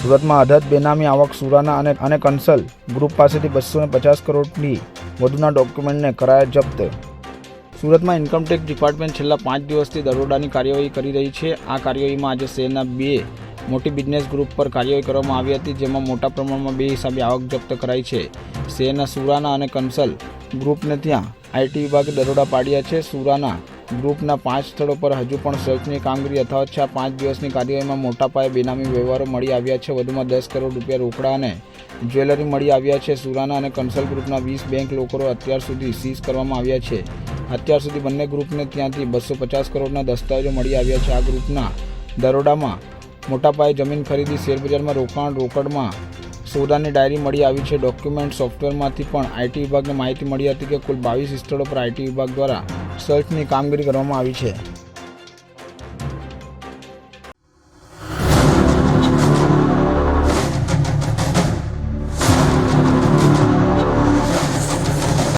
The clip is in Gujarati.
સુરતમાં અધધ બેનામી આવક સુરાના અને અને કન્સલ ગ્રુપ પાસેથી બસો પચાસ કરોડની વધુના ડોક્યુમેન્ટને કરાયા જપ્ત. સુરતમાં ઇન્કમટેક્સ ડિપાર્ટમેન્ટ છેલ્લા પાંચ દિવસથી દરોડાની કાર્યવાહી કરી રહી છે. આ કાર્યવાહીમાં આજે શહેરના બે મોટી બિઝનેસ ગ્રુપ પર કાર્યવાહી કરવામાં આવી હતી, જેમાં મોટા પ્રમાણમાં બે હિસાબે આવક જપ્ત કરાઈ છે. શહેરના સુરાના અને કન્સલ ગ્રુપને ત્યાં આઈટી વિભાગે દરોડા પાડ્યા છે. સુરાના ગ્રુપના પાંચ સ્થળો પર હજુ પણ સર્ચની કામગીરી યથાવત છે. પાંચ દિવસની કાર્યવાહીમાં મોટા પાયે બેનામી વ્યવહારો મળી આવ્યા છે. વધુમાં દસ કરોડ રૂપિયા રોકડા અને જ્વેલરી મળી આવ્યા છે. સુરાના અને કંસલ ગ્રુપના વીસ બેંક લોકો અત્યાર સુધી સીઝ કરવામાં આવ્યા છે. અત્યાર સુધી બંને ગ્રુપને ત્યાંથી બસો પચાસ કરોડના દસ્તાવેજો મળી આવ્યા છે. આ ગ્રુપના દરોડામાં મોટા પાયે જમીન ખરીદી, શેરબજારમાં રોકાણ, રોકડમાં સોદાની ડાયરી મળી આવી છે. ડોક્યુમેન્ટ સોફ્ટવેરમાંથી પણ આઈટી વિભાગને માહિતી મળી હતી કે કુલ બાવીસ સ્થળો પર આઈટી વિભાગ દ્વારા સર્ચની કામગીરી કરવામાં આવી છે.